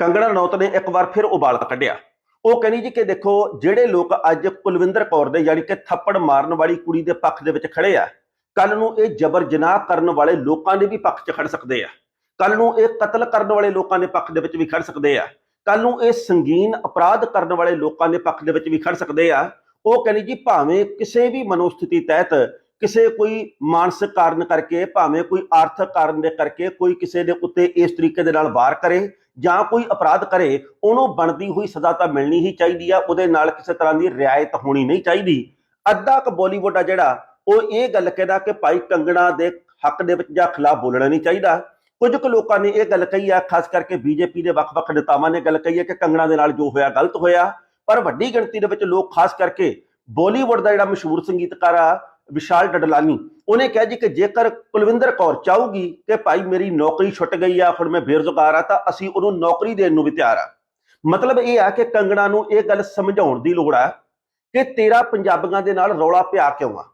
ਕੰਗਣਾ ਰਣੌਤ ਨੇ ਇੱਕ ਵਾਰ ਫਿਰ ਉਬਾਲ ਕੱਢਿਆ। ਉਹ ਕਹਿੰਦੀ ਜੀ ਕਿ ਦੇਖੋ, ਜਿਹੜੇ ਲੋਕ ਅੱਜ ਕੁਲਵਿੰਦਰ ਕੌਰ ਦੇ ਯਾਨੀ ਕਿ ਥੱਪੜ ਮਾਰਨ ਵਾਲੀ ਕੁੜੀ ਦੇ ਪੱਖ ਦੇ ਵਿੱਚ ਖੜੇ ਆ ਕੱਲ ਨੂੰ ਇਹ ਜਬਰ ਜਨਾਹ ਕਰਨ ਵਾਲੇ ਲੋਕਾਂ ਦੇ ਵੀ ਪੱਖ 'ਚ ਖੜ ਸਕਦੇ ਆ। ਕੱਲ ਨੂੰ ਇਹ ਕਤਲ ਕਰਨ ਵਾਲੇ ਲੋਕਾਂ ਦੇ ਪੱਖ ਦੇ ਵਿੱਚ ਵੀ ਖੜ ਸਕਦੇ ਆ। ਕੱਲ ਨੂੰ ਇਹ ਸੰਗੀਨ ਅਪਰਾਧ ਕਰਨ ਵਾਲੇ ਲੋਕਾਂ ਦੇ ਪੱਖ ਦੇ ਵਿੱਚ ਵੀ ਖੜ ਸਕਦੇ ਆ। ਉਹ ਕਹਿੰਦੀ ਜੀ ਭਾਵੇਂ ਕਿਸੇ ਵੀ ਮਨੋਸਥਿਤੀ ਤਹਿਤ ਕਿਸੇ ਕੋਈ ਮਾਨਸਿਕ ਕਾਰਨ ਕਰਕੇ, ਭਾਵੇਂ ਕੋਈ ਆਰਥਿਕ ਕਾਰਨ ਦੇ ਕਰਕੇ ਕੋਈ ਕਿਸੇ ਦੇ ਉੱਤੇ ਇਸ ਤਰੀਕੇ ਦੇ ਨਾਲ ਵਾਰ ਕਰੇ ਜਾਂ ਕੋਈ ਅਪਰਾਧ ਕਰੇ, ਉਹਨੂੰ ਬਣਦੀ ਹੋਈ ਸਜ਼ਾ ਤਾਂ ਮਿਲਣੀ ਹੀ ਚਾਹੀਦੀ ਆ, ਉਹਦੇ ਨਾਲ ਕਿਸੇ ਤਰ੍ਹਾਂ ਦੀ ਰਿਆਇਤ ਹੋਣੀ ਨਹੀਂ ਚਾਹੀਦੀ। ਅੱਧਾ ਕ ਬਾਲੀਵੁੱਡ ਆ ਜਿਹੜਾ, ਉਹ ਇਹ ਗੱਲ ਕਹਿੰਦਾ ਕਿ ਭਾਈ ਕੰਗਣਾ ਦੇ ਹੱਕ ਦੇ ਵਿੱਚ ਜਾਂ ਖਿਲਾਫ ਬੋਲਣਾ ਨਹੀਂ ਚਾਹੀਦਾ। ਕੁਝ ਕੁ ਲੋਕਾਂ ਨੇ ਇਹ ਗੱਲ ਕਹੀ ਆ, ਖਾਸ ਕਰਕੇ ਬੀਜੇਪੀ ਦੇ ਵੱਖ-ਵੱਖ ਨੇਤਾਵਾਂ ਨੇ ਗੱਲ ਕਹੀ ਹੈ ਕਿ ਕੰਗਣਾ ਦੇ ਨਾਲ ਜੋ ਹੋਇਆ ਗਲਤ ਹੋਇਆ। ਪਰ ਵੱਡੀ ਗਿਣਤੀ ਦੇ ਵਿੱਚ ਲੋਕ, ਖਾਸ ਕਰਕੇ ਬਾਲੀਵੁੱਡ ਦਾ ਜਿਹੜਾ ਮਸ਼ਹੂਰ ਸੰਗੀਤਕਾਰ ਆ ਵਿਸ਼ਾਲ ਡਡਲਾਨੀ, ਉਹਨੇ ਕਿਹਾ ਜੀ ਕਿ ਜੇਕਰ ਕੁਲਵਿੰਦਰ ਕੌਰ ਚਾਹੂਗੀ ਕਿ ਭਾਈ ਮੇਰੀ ਨੌਕਰੀ ਛੁੱਟ ਗਈ ਆ, ਹੁਣ ਮੈਂ ਬੇਰੁਜ਼ਗਾਰ ਆ, ਤਾਂ ਅਸੀਂ ਉਹਨੂੰ ਨੌਕਰੀ ਦੇਣ ਨੂੰ ਵੀ ਤਿਆਰ ਆ। ਮਤਲਬ ਇਹ ਆ ਕਿ ਕੰਗਣਾ ਨੂੰ ਇਹ ਗੱਲ ਸਮਝਾਉਣ ਦੀ ਲੋੜ ਆ ਕਿ ਤੇਰਾ ਪੰਜਾਬੀਆਂ ਦੇ ਨਾਲ ਰੌਲਾ ਪਿਆ ਕਿਉਂ ਆ?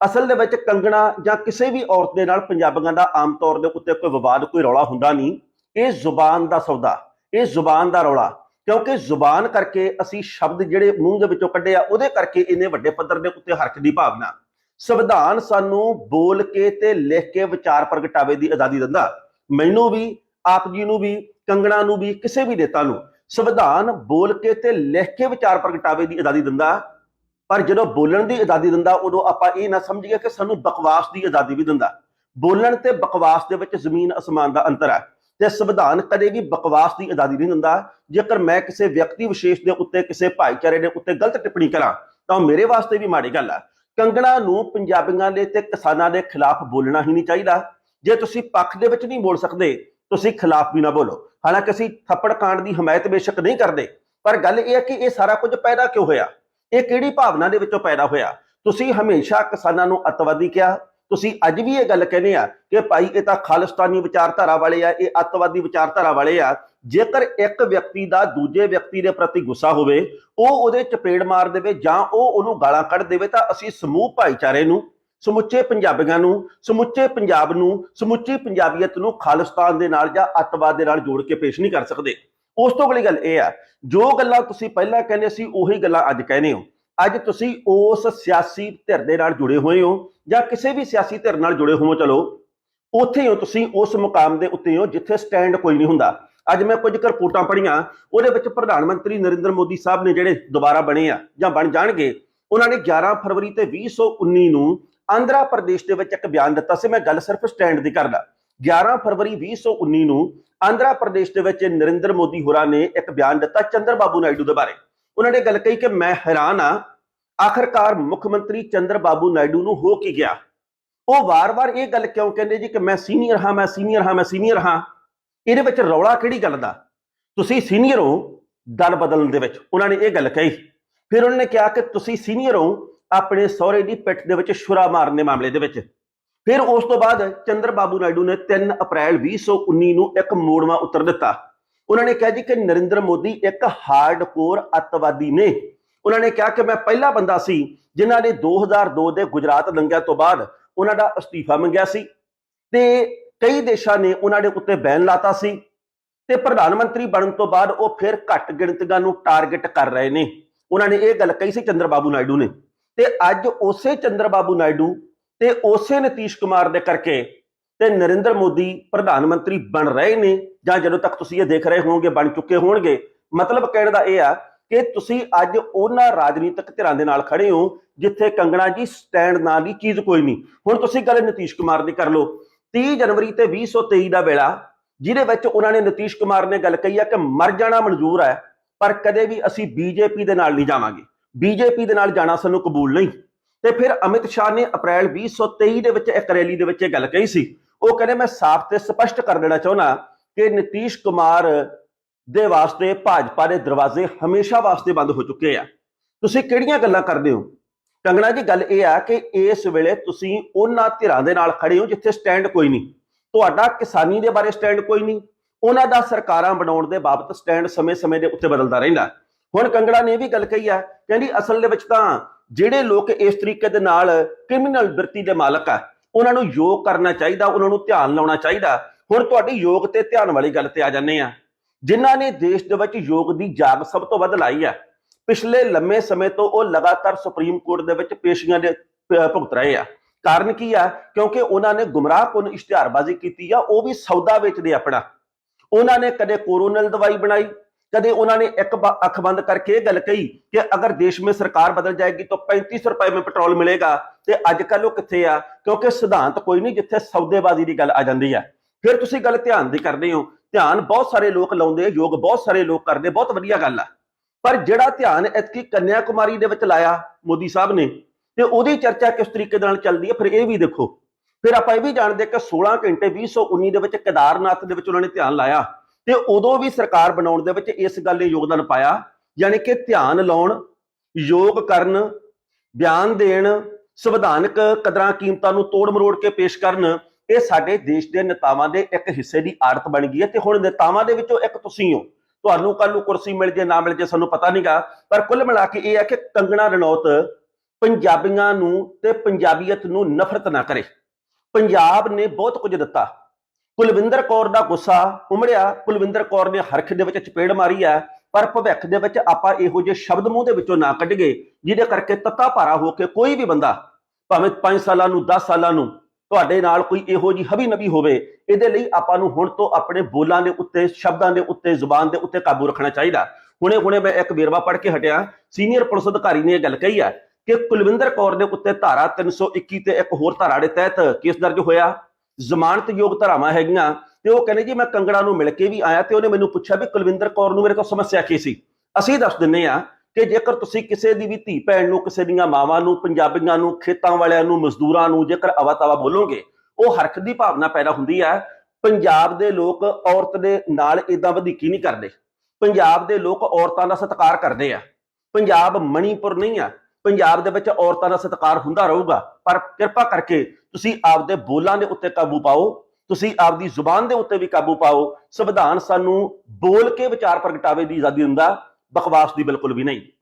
ਅਸਲ ਦੇ ਵਿੱਚ ਕੰਗਣਾ ਜਾਂ ਕਿਸੇ ਵੀ ਔਰਤ ਦੇ ਨਾਲ ਪੰਜਾਬੀਆਂ ਦਾ ਆਮ ਤੌਰ ਦੇ ਉੱਤੇ ਕੋਈ ਵਿਵਾਦ, ਕੋਈ ਰੌਲਾ ਹੁੰਦਾ ਨਹੀਂ। ਇਹ ਜ਼ੁਬਾਨ ਦਾ ਸੌਦਾ, ਇਹ ਜ਼ੁਬਾਨ ਦਾ ਰੌਲਾ, ਕਿਉਂਕਿ ਜ਼ੁਬਾਨ ਕਰਕੇ ਅਸੀਂ ਸ਼ਬਦ ਜਿਹੜੇ ਮੂੰਹ ਦੇ ਵਿੱਚੋਂ ਕੱਢੇ ਆ, ਉਹਦੇ ਕਰਕੇ ਇੰਨੇ ਵੱਡੇ ਪੱਧਰ ਦੇ ਉੱਤੇ ਹਰਕ ਦੀ ਭਾਵਨਾ। ਸੰਵਿਧਾਨ ਸਾਨੂੰ ਬੋਲ ਕੇ ਤੇ ਲਿਖ ਕੇ ਵਿਚਾਰ ਪ੍ਰਗਟਾਵੇ ਦੀ ਆਜ਼ਾਦੀ ਦਿੰਦਾ। ਮੈਨੂੰ ਵੀ, ਆਪ ਜੀ ਨੂੰ ਵੀ, ਕੰਗਣਾ ਨੂੰ ਵੀ, ਕਿਸੇ ਵੀ ਨੇਤਾ ਨੂੰ ਸੰਵਿਧਾਨ ਬੋਲ ਕੇ ਤੇ ਲਿਖ ਕੇ ਵਿਚਾਰ ਪ੍ਰਗਟਾਵੇ ਦੀ ਆਜ਼ਾਦੀ ਦਿੰਦਾ। ਪਰ ਜਦੋਂ ਬੋਲਣ ਦੀ ਆਜ਼ਾਦੀ ਦਿੰਦਾ, ਉਦੋਂ ਆਪਾਂ ਇਹ ਨਾ ਸਮਝੀਏ ਕਿ ਸਾਨੂੰ ਬਕਵਾਸ ਦੀ ਆਜ਼ਾਦੀ ਵੀ ਦਿੰਦਾ। ਬੋਲਣ ਤੇ ਬਕਵਾਸ ਦੇ ਵਿੱਚ ਜ਼ਮੀਨ ਅਸਮਾਨ ਦਾ ਅੰਤਰ ਹੈ ਤੇ ਸੰਵਿਧਾਨ ਕਦੇ ਵੀ ਬਕਵਾਸ ਦੀ ਆਜ਼ਾਦੀ ਨਹੀਂ ਦਿੰਦਾ। ਜੇਕਰ ਮੈਂ ਕਿਸੇ ਵਿਅਕਤੀ ਵਿਸ਼ੇਸ਼ ਦੇ ਉੱਤੇ, ਕਿਸੇ ਭਾਈਚਾਰੇ ਦੇ ਉੱਤੇ ਗਲਤ ਟਿੱਪਣੀ ਕਰਾਂ, ਤਾਂ ਉਹ ਮੇਰੇ ਵਾਸਤੇ ਵੀ ਮਾੜੀ ਗੱਲ ਆ ਕੰਗਣਾ ਨੂੰ ਪੰਜਾਬੀਆਂ ਦੇ ਤੇ ਕਿਸਾਨਾਂ ਦੇ ਖਿਲਾਫ ਬੋਲਣਾ ਹੀ ਨਹੀਂ ਚਾਹੀਦਾ। ਜੇ ਤੁਸੀਂ ਪੱਖ ਦੇ ਵਿੱਚ ਨਹੀਂ ਬੋਲ ਸਕਦੇ, ਤੁਸੀਂ ਖਿਲਾਫ ਵੀ ਨਾ ਬੋਲੋ। ਹਾਲਾਂਕਿ ਅਸੀਂ ਥੱਪੜ ਕਾਂਡ ਦੀ ਹਮਾਇਤ ਬੇਸ਼ੱਕ ਨਹੀਂ ਕਰਦੇ, ਪਰ ਗੱਲ ਇਹ ਹੈ ਕਿ ਇਹ ਸਾਰਾ ਕੁਝ ਪੈਦਾ ਕਿਉਂ ਹੋਇਆ? ਇਹ ਕਿਹੜੀ ਭਾਵਨਾ ਦੇ ਵਿੱਚੋਂ ਪੈਦਾ ਹੋਇਆ? ਤੁਸੀਂ ਹਮੇਸ਼ਾ ਕਿਸਾਨਾਂ ਨੂੰ ਅੱਤਵਾਦੀ ਕਿਹਾ। ਤੁਸੀਂ ਅੱਜ ਵੀ ਇਹ ਗੱਲ ਕਹਿੰਦੇ ਆ ਕਿ ਭਾਈ ਇਹ ਤਾਂ ਖਾਲਿਸਤਾਨੀ ਵਿਚਾਰਧਾਰਾ ਵਾਲੇ ਆ, ਇਹ ਅੱਤਵਾਦੀ ਵਿਚਾਰਧਾਰਾ ਵਾਲੇ ਆ। ਜੇਕਰ ਇੱਕ ਵਿਅਕਤੀ ਦਾ ਦੂਜੇ ਵਿਅਕਤੀ ਦੇ ਪ੍ਰਤੀ ਗੁੱਸਾ ਹੋਵੇ, ਉਹ ਉਹਦੇ ਚਪੇੜ ਮਾਰ ਦੇਵੇ ਜਾਂ ਉਹ ਉਹਨੂੰ ਗਾਲਾਂ ਕੱਢ ਦੇਵੇ, ਤਾਂ ਅਸੀਂ ਸਮੂਹ ਭਾਈਚਾਰੇ ਨੂੰ, ਸਮੁੱਚੇ ਪੰਜਾਬੀਆਂ ਨੂੰ, ਸਮੁੱਚੇ ਪੰਜਾਬ ਨੂੰ, ਸਮੁੱਚੀ ਪੰਜਾਬੀਅਤ ਨੂੰ ਖਾਲਿਸਤਾਨ ਦੇ ਨਾਲ ਜਾਂ ਅੱਤਵਾਦ ਦੇ ਨਾਲ ਜੋੜ ਕੇ ਪੇਸ਼ ਨਹੀਂ ਕਰ ਸਕਦੇ। ਉਸ ਤੋਂ ਅਗਲੀ ਗੱਲ ਇਹ ਆ, ਜੋ ਗੱਲਾਂ ਤੁਸੀਂ ਪਹਿਲਾਂ ਕਹਿੰਦੇ ਸੀ, ਉਹੀ ਗੱਲਾਂ ਅੱਜ ਕਹਿੰਦੇ ਹੋ। ਅੱਜ ਤੁਸੀਂ ਉਸ ਸਿਆਸੀ ਧਿਰ ਦੇ ਨਾਲ ਜੁੜੇ ਹੋਏ ਹੋ ਜਾਂ ਕਿਸੇ ਵੀ ਸਿਆਸੀ ਧਿਰ ਨਾਲ ਜੁੜੇ ਹੋਵੋ, ਚਲੋ। ਉੱਥੇ ਹੋ ਤੁਸੀਂ ਉਸ ਮੁਕਾਮ ਦੇ ਉੱਤੇ ਹੋ, ਜਿੱਥੇ ਸਟੈਂਡ ਕੋਈ ਨਹੀਂ ਹੁੰਦਾ। ਅੱਜ ਮੈਂ ਕੁਝ ਰਿਪੋਰਟਾਂ ਪੜ੍ਹੀਆਂ, ਉਹਦੇ ਵਿੱਚ ਪ੍ਰਧਾਨ ਮੰਤਰੀ ਨਰਿੰਦਰ ਮੋਦੀ ਸਾਹਿਬ ਨੇ ਜਿਹੜੇ ਦੁਬਾਰਾ ਬਣੇ ਆ ਜਾਂ ਬਣ ਜਾਣਗੇ, ਉਹਨਾਂ ਨੇ 11 ਫਰਵਰੀ ਤੇ 2019 ਨੂੰ ਆਂਧਰਾ ਪ੍ਰਦੇਸ਼ ਦੇ ਵਿੱਚ ਇੱਕ ਬਿਆਨ ਦਿੱਤਾ ਸੀ, ਮੈਂ ਗੱਲ ਸਿਰਫ ਸਟੈਂਡ ਦੀ ਕਰਦਾ। 11 ਫਰਵਰੀ 2019 ਨੂੰ ਆਂਧਰਾ ਪ੍ਰਦੇਸ਼ ਦੇ ਵਿੱਚ ਨਰਿੰਦਰ ਮੋਦੀ ਹੋਰਾਂ ਨੇ ਇੱਕ ਬਿਆਨ ਦਿੱਤਾ ਚੰਦਰ ਬਾਬੂ ਨਾਇਡੂ ਦੇ ਬਾਰੇ। ਉਹਨਾਂ ਨੇ ਗੱਲ ਕਹੀ ਕਿ ਮੈਂ ਹੈਰਾਨ ਆ, ਆਖਰਕਾਰ ਮੁੱਖ ਮੰਤਰੀ ਚੰਦਰ ਬਾਬੂ ਨਾਇਡੂ ਨੂੰ ਹੋ ਕੀ ਗਿਆ? ਉਹ ਵਾਰ-ਵਾਰ ਇਹ ਗੱਲ ਕਿਉਂ ਕਹਿੰਦੇ ਜੀ ਕਿ ਮੈਂ ਸੀਨੀਅਰ ਹਾਂ, ਮੈਂ ਸੀਨੀਅਰ ਹਾਂ, ਮੈਂ ਸੀਨੀਅਰ ਹਾਂ? ਇਹਦੇ ਵਿੱਚ ਰੌਲਾ ਕਿਹੜੀ ਗੱਲ ਦਾ? ਤੁਸੀਂ ਸੀਨੀਅਰ ਹੋ, ਦਲ ਬਦਲਣ ਦੇ ਵਿੱਚ। ਉਹਨਾਂ ਨੇ ਇਹ ਗੱਲ ਕਹੀ। ਫਿਰ ਉਹਨਾਂ ਨੇ ਕਿਹਾ ਕਿ ਤੁਸੀਂ ਸੀਨੀਅਰ ਹੋ, ਆਪਣੇ ਸਹੁਰੇ ਦੀ ਪਿੱਠ ਦੇ ਵਿੱਚ ਛੁਰਾ ਮਾਰਨ ਦੇ ਮਾਮਲੇ ਦੇ ਵਿੱਚ। ਫਿਰ ਉਸ ਤੋਂ ਬਾਅਦ ਚੰਦਰ ਬਾਬੂ ਨਾਇਡੂ ਨੇ 3 ਅਪ੍ਰੈਲ 2019 ਨੂੰ ਇੱਕ ਮੋੜਵਾ ਉੱਤਰ ਦਿੱਤਾ। ਉਹਨਾਂ ਨੇ ਕਿਹਾ ਜੀ ਕਿ ਨਰਿੰਦਰ ਮੋਦੀ ਇੱਕ ਹਾਰਡਕੋਰ ਅੱਤਵਾਦੀ ਨੇ। ਉਹਨਾਂ ਨੇ ਕਿਹਾ ਕਿ ਮੈਂ ਪਹਿਲਾ ਬੰਦਾ ਸੀ ਜਿਨ੍ਹਾਂ ਨੇ 2002 ਦੇ ਗੁਜਰਾਤ ਦੰਗਿਆਂ ਤੋਂ ਬਾਅਦ ਉਹਨਾਂ ਦਾ ਅਸਤੀਫਾ ਮੰਗਿਆ ਸੀ। ਤੇ ਕਈ ਦੇਸ਼ਾਂ ਨੇ ਉਹਨਾਂ ਦੇ ਉੱਤੇ ਬੈਨ ਲਾਤਾ ਸੀ ਤੇ ਪ੍ਰਧਾਨ ਮੰਤਰੀ ਬਣਨ ਤੋਂ ਬਾਅਦ ਉਹ ਫਿਰ ਘੱਟ ਗਿਣਤੀਆਂ ਨੂੰ ਟਾਰਗੇਟ ਕਰ ਰਹੇ ਨੇ। ਉਹਨਾਂ ਨੇ ਇਹ ਗੱਲ ਕਹੀ ਸੀ ਚੰਦਰ ਬਾਬੂ ਨਾਇਡੂ ਨੇ। ਤੇ ਅੱਜ ਉਸੇ ਚੰਦਰ ਬਾਬੂ ਨਾਇਡੂ ਤੇ ਉਸੇ ਨਤੀਸ਼ ਕੁਮਾਰ ਦੇ ਕਰਕੇ ਤੇ ਨਰਿੰਦਰ ਮੋਦੀ ਪ੍ਰਧਾਨ ਮੰਤਰੀ ਬਣ ਰਹੇ ਨੇ ਜਾਂ ਜਦੋਂ ਤੱਕ ਤੁਸੀਂ ਇਹ ਦੇਖ ਰਹੇ ਹੋਵੋਗੇ, ਬਣ ਚੁੱਕੇ ਹੋਣਗੇ। ਮਤਲਬ ਕਹਿਣ ਦਾ ਇਹ ਆ ਕਿ ਤੁਸੀਂ ਅੱਜ ਉਹਨਾਂ ਰਾਜਨੀਤਿਕ ਧਿਰਾਂ ਦੇ ਨਾਲ ਖੜੇ ਹੋ ਜਿੱਥੇ ਕੰਗਣਾ ਜੀ ਸਟੈਂਡ ਨਾਂ ਦੀ ਚੀਜ਼ ਕੋਈ ਨਹੀਂ। ਹੁਣ ਤੁਸੀਂ ਗੱਲ ਨਤੀਸ਼ ਕੁਮਾਰ ਦੀ ਕਰ ਲਓ। 30 ਜਨਵਰੀ ਤੇ 2023 ਦਾ ਵੇਲਾ, ਜਿਹਦੇ ਵਿੱਚ ਉਹਨਾਂ ਨੇ ਨਤੀਸ਼ ਕੁਮਾਰ ਨੇ ਗੱਲ ਕਹੀ ਆ ਕਿ ਮਰ ਜਾਣਾ ਮਨਜ਼ੂਰ ਹੈ, ਪਰ ਕਦੇ ਵੀ ਅਸੀਂ ਬੀਜੇਪੀ ਦੇ ਨਾਲ ਨਹੀਂ ਜਾਵਾਂਗੇ। ਬੀਜੇਪੀ ਦੇ ਨਾਲ ਜਾਣਾ ਸਾਨੂੰ ਕਬੂਲ ਨਹੀਂ। ਤੇ ਫਿਰ ਅਮਿਤ ਸ਼ਾਹ ਨੇ ਅਪ੍ਰੈਲ 2023 ਦੇ ਵਿੱਚ ਇੱਕ ਰੈਲੀ ਦੇ ਵਿੱਚ ਇਹ ਗੱਲ ਕਹੀ ਸੀ। ਉਹ ਕਹਿੰਦੇ, ਮੈਂ ਸਾਫ਼ ਤੇ ਸਪਸ਼ਟ ਕਰ ਦੇਣਾ ਚਾਹੁੰਦਾ ਕਿ ਨਤੀਸ਼ ਕੁਮਾਰ ਦੇ ਵਾਸਤੇ ਭਾਜਪਾ ਦੇ ਦਰਵਾਜ਼ੇ ਹਮੇਸ਼ਾ ਵਾਸਤੇ ਬੰਦ ਹੋ ਚੁੱਕੇ ਆ। ਤੁਸੀਂ ਕਿਹੜੀਆਂ ਗੱਲਾਂ ਕਰਦੇ ਹੋ? ਕੰਗਣਾ ਜੀ ਗੱਲ ਇਹ ਆ ਕਿ ਇਸ ਵੇਲੇ ਤੁਸੀਂ ਉਹਨਾਂ ਧਿਰਾਂ ਦੇ ਨਾਲ ਖੜੇ ਹੋ ਜਿੱਥੇ ਸਟੈਂਡ ਕੋਈ ਨਹੀਂ। ਤੁਹਾਡਾ ਕਿਸਾਨੀ ਦੇ ਬਾਰੇ ਸਟੈਂਡ ਕੋਈ ਨਹੀਂ। ਉਹਨਾਂ ਦਾ ਸਰਕਾਰਾਂ ਬਣਾਉਣ ਦੇ ਬਾਬਤ ਸਟੈਂਡ ਸਮੇਂ-ਸਮੇਂ ਦੇ ਉੱਤੇ ਬਦਲਦਾ ਰਹਿੰਦਾ। ਹੁਣ ਕੰਗੜਾ ਨੇ ਇਹ ਵੀ ਗੱਲ ਕਹੀ ਆ, ਕਹਿੰਦੀ ਅਸਲ ਦੇ ਵਿੱਚ ਤਾਂ ਜਿਹੜੇ ਲੋਕ ਇਸ ਤਰੀਕੇ ਦੇ ਨਾਲ ਕ੍ਰਿਮੀਨਲ ਬਿਰਤੀ ਦੇ ਮਾਲਕ ਆ, ਉਹਨਾਂ ਨੂੰ ਯੋਗ ਕਰਨਾ ਚਾਹੀਦਾ, ਉਹਨਾਂ ਨੂੰ ਧਿਆਨ ਲਾਉਣਾ ਚਾਹੀਦਾ। ਹੁਣ ਤੁਹਾਡੀ ਯੋਗ ਤੇ ਧਿਆਨ ਵਾਲੀ ਗੱਲ ਤੇ ਆ ਜਾਂਦੇ ਆ। ਜਿਨ੍ਹਾਂ ਨੇ ਦੇਸ਼ ਦੇ ਵਿੱਚ ਯੋਗ ਦੀ ਜਾਗ ਸਭ ਤੋਂ ਵੱਧ ਲਾਈ ਹੈ ਪਿਛਲੇ ਲੰਮੇ ਸਮੇਂ ਤੋਂ ਉਹ ਲਗਾਤਾਰ ਸੁਪਰੀਮ ਕੋਰਟ ਦੇ ਵਿੱਚ ਪੇਸ਼ੀਆਂ ਦੇ ਭੁਗਤ ਰਹੇ ਆ। ਕਾਰਨ ਕੀ ਆ? ਕਿਉਂਕਿ ਉਹਨਾਂ ਨੇ ਗੁੰਮਰਾਹਕੁਨ ਇਸ਼ਤਿਹਾਰਬਾਜ਼ੀ ਕੀਤੀ ਆ, ਉਹ ਵੀ ਸੌਦਾ ਵੇਚਦੇ ਆਪਣਾ। ਉਹਨਾਂ ਨੇ ਕਦੇ ਕੋਰੋਨਲ ਦਵਾਈ ਬਣਾਈ, ਕਦੇ ਉਹਨਾਂ ਨੇ ਇੱਕ ਬ- ਅੱਖ ਬੰਦ ਕਰਕੇ ਇਹ ਗੱਲ ਕਹੀ ਕਿ ਅਗਰ ਦੇਸ਼ ਵਿੱਚ ਸਰਕਾਰ ਬਦਲ ਜਾਏਗੀ ਤਾਂ 35 ਰੁਪਏ में ਪੈਟਰੋਲ ਮਿਲੇਗਾ। ਤੇ ਅੱਜ ਕੱਲ ਉਹ ਕਿੱਥੇ ਆ? ਕਿਉਂਕਿ ਸਿਧਾਂਤ ਕੋਈ ਨਹੀਂ ਜਿੱਥੇ ਸੌਦੇਬਾਜ਼ੀ ਦੀ ਗੱਲ ਆ ਜਾਂਦੀ ਹੈ ਫਿਰ ਤੁਸੀਂ ਗੱਲ ਧਿਆਨ ਦੀ ਕਰਦੇ ਹੋ। ਧਿਆਨ ਬਹੁਤ ਸਾਰੇ ਲੋਕ ਲਾਉਂਦੇ ਯੋਗ ਬਹੁਤ ਸਾਰੇ ਲੋਕ ਕਰਦੇ, ਬਹੁਤ ਵਧੀਆ ਗੱਲ ਆ। ਪਰ ਜਿਹੜਾ ਧਿਆਨ ਐਤਕੀ ਕੰਨਿਆ ਕੁਮਾਰੀ ਦੇ ਵਿੱਚ ਲਾਇਆ ਮੋਦੀ ਸਾਹਿਬ ਨੇ, ਤੇ ਉਹਦੀ ਚਰਚਾ ਕਿਸ ਤਰੀਕੇ ਦੇ ਨਾਲ ਚੱਲਦੀ ਹੈ, ਫਿਰ ਇਹ ਵੀ ਦੇਖੋ। ਫਿਰ ਆਪਾਂ ਇਹ ਵੀ ਜਾਣਦੇ ਕਿ 16 ਘੰਟੇ 2019 ਦੇ ਵਿੱਚ ਕੇਦਾਰਨਾਥ ਦੇ ਵਿੱਚ ਉਹਨਾਂ ਨੇ ਧਿਆਨ ਲਾਇਆ, ਤੇ ਉਦੋਂ ਵੀ ਸਰਕਾਰ ਬਣਾਉਣ ਦੇ ਵਿੱਚ ਇਸ ਗੱਲ ਨੇ ਯੋਗਦਾਨ ਪਾਇਆ, ਯਾਨੀ ਕਿ ਧਿਆਨ ਲਾਉਣ, ਯੋਗ ਕਰਨ, ਬਿਆਨ ਦੇਣ, ਸੰਵਿਧਾਨਕ ਕਦਰਾਂ ਕੀਮਤਾਂ ਨੂੰ ਤੋੜ ਮਰੋੜ ਕੇ ਪੇਸ਼ ਕਰਨ, ਇਹ ਸਾਡੇ ਦੇਸ਼ ਦੇ ਨੇਤਾਵਾਂ ਦੇ ਇੱਕ ਹਿੱਸੇ ਦੀ ਆਦਤ ਬਣ ਗਈ ਹੈ, ਤੇ ਹੁਣ ਨੇਤਾਵਾਂ ਦੇ ਵਿੱਚੋਂ ਇੱਕ ਤੁਸੀਂ ਹੋ। ਤੁਹਾਨੂੰ ਕੱਲ ਨੂੰ ਕੁਰਸੀ ਮਿਲ ਜੇ, ਨਾ ਮਿਲ ਜੇ, ਸਾਨੂੰ ਪਤਾ ਨਹੀਂਗਾ ਪਰ ਕੁੱਲ ਮਿਲਾ ਕੇ ਇਹ ਹੈ ਕਿ ਕੰਗਣਾ ਰਣੌਤ ਪੰਜਾਬੀਆਂ ਨੂੰ ਤੇ ਪੰਜਾਬੀਅਤ ਨੂੰ ਨਫ਼ਰਤ ਨਾ ਕਰੇ। ਪੰਜਾਬ ਨੇ ਬਹੁਤ ਕੁਝ ਦਿੱਤਾ। ਕੁਲਵਿੰਦਰ ਕੌਰ ਦਾ ਗੁੱਸਾ ਉਮੜਿਆ। ਕੁਲਵਿੰਦਰ ਕੌਰ ਨੇ ਹਰਖ ਦੇ ਵਿੱਚ ਚਪੇੜ ਮਾਰੀ ਆ। ਪਰ ਭਵਿੱਖ ਦੇ ਵਿੱਚ ਆਪਾਂ ਇਹੋ ਜਿਹੇ ਸ਼ਬਦ ਮੂੰਹ ਦੇ ਵਿੱਚੋਂ ਨਾ ਕੱਢ ਗਏ ਜਿਹਦੇ ਕਰਕੇ ਤੱਤਾ ਭਾਰਾ ਹੋ ਕੇ ਕੋਈ ਵੀ ਬੰਦਾ, ਭਾਵੇਂ 5 ਸਾਲਾਂ ਨੂੰ 10 ਸਾਲਾਂ ਨੂੰ ਤੁਹਾਡੇ ਨਾਲ ਕੋਈ ਇਹੋ ਜੀ ਹਵੀ ਨਬੀ ਹੋਵੇ, ਇਹਦੇ ਲਈ ਆਪਾਂ ਨੂੰ ਹੁਣ ਤੋਂ ਆਪਣੇ ਬੋਲਾਂ ਦੇ ਉੱਤੇ, ਸ਼ਬਦਾਂ ਦੇ ਉੱਤੇ, ਜ਼ੁਬਾਨ ਦੇ ਉੱਤੇ ਕਾਬੂ ਰੱਖਣਾ ਚਾਹੀਦਾ। ਹੁਣੇ ਹੁਣੇ ਮੈਂ ਇੱਕ ਵੇਰਵਾ ਪੜ੍ਹ ਕੇ ਹਟਿਆ। ਸੀਨੀਅਰ ਪੁਲਿਸ ਅਧਿਕਾਰੀ ਨੇ ਇਹ ਗੱਲ ਕਹੀ ਹੈ ਕਿ ਕੁਲਵਿੰਦਰ ਕੌਰ ਦੇ ਉੱਤੇ ਧਾਰਾ 321 ਤੇ ਇੱਕ ਹੋਰ ਧਾਰਾ ਦੇ ਤਹਿਤ ਕੇਸ ਦਰਜ ਹੋਇਆ। ਜ਼ਮਾਨਤਯੋਗ ਧਾਰਾਵਾਂ ਹੈਗੀਆਂ ਤੇ ਉਹ ਕਹਿੰਦੇ ਜੀ, ਮੈਂ ਕੰਗੜਾ ਨੂੰ ਮਿਲ ਕੇ ਵੀ ਆਇਆ ਤੇ ਉਹਨੇ ਮੈਨੂੰ ਪੁੱਛਿਆ ਵੀ ਕੁਲਵਿੰਦਰ ਕੌਰ ਨੂੰ ਮੇਰੇ ਕੋਲ ਸਮੱਸਿਆ ਕੀ ਸੀ? ਅਸੀਂ ਦੱਸ ਦਿੰਨੇ ਆ ਕਿ ਜੇਕਰ ਤੁਸੀਂ ਕਿਸੇ ਦੀ ਵੀ ਧੀ ਭੈਣ ਨੂੰ, ਕਿਸੇ ਦੀਆਂ ਮਾਵਾਂ ਨੂੰ, ਪੰਜਾਬੀਆਂ ਨੂੰ, ਖੇਤਾਂ ਵਾਲਿਆਂ ਨੂੰ, ਮਜ਼ਦੂਰਾਂ ਨੂੰ ਜੇਕਰ ਅਵਾਤਾਵਾ ਬੋਲੋਗੇ, ਉਹ ਹਰਕਤ ਦੀ ਭਾਵਨਾ ਪੈਦਾ ਹੁੰਦੀ ਹੈ, ਪੰਜਾਬ ਦੇ ਲੋਕ ਔਰਤ ਦੇ ਨਾਲ ਇਦਾਂ ਵਧੀਕੀ ਨਹੀਂ ਕਰਦੇ। ਪੰਜਾਬ ਦੇ ਲੋਕ ਔਰਤਾਂ ਦਾ ਸਤਿਕਾਰ ਕਰਦੇ ਆ। ਪੰਜਾਬ ਮਣੀਪੁਰ ਨਹੀਂ ਆ। ਪੰਜਾਬ ਦੇ ਵਿੱਚ ਔਰਤਾਂ ਦਾ ਸਤਿਕਾਰ ਹੁੰਦਾ ਰਹੂਗਾ। ਪਰ ਕਿਰਪਾ ਕਰਕੇ ਤੁਸੀਂ ਆਪਦੇ ਬੋਲਾਂ ਦੇ ਉੱਤੇ ਕਾਬੂ ਪਾਓ, ਤੁਸੀਂ ਆਪਦੀ ਜ਼ੁਬਾਨ ਦੇ ਉੱਤੇ ਵੀ ਕਾਬੂ ਪਾਓ। ਸੰਵਿਧਾਨ ਸਾਨੂੰ ਬੋਲ ਕੇ ਵਿਚਾਰ ਪ੍ਰਗਟਾਵੇ ਦੀ ਆਜ਼ਾਦੀ ਦਿੰਦਾ। ਬਕਵਾਸ ਦੀ ਬਿਲਕੁਲ ਵੀ ਨਹੀਂ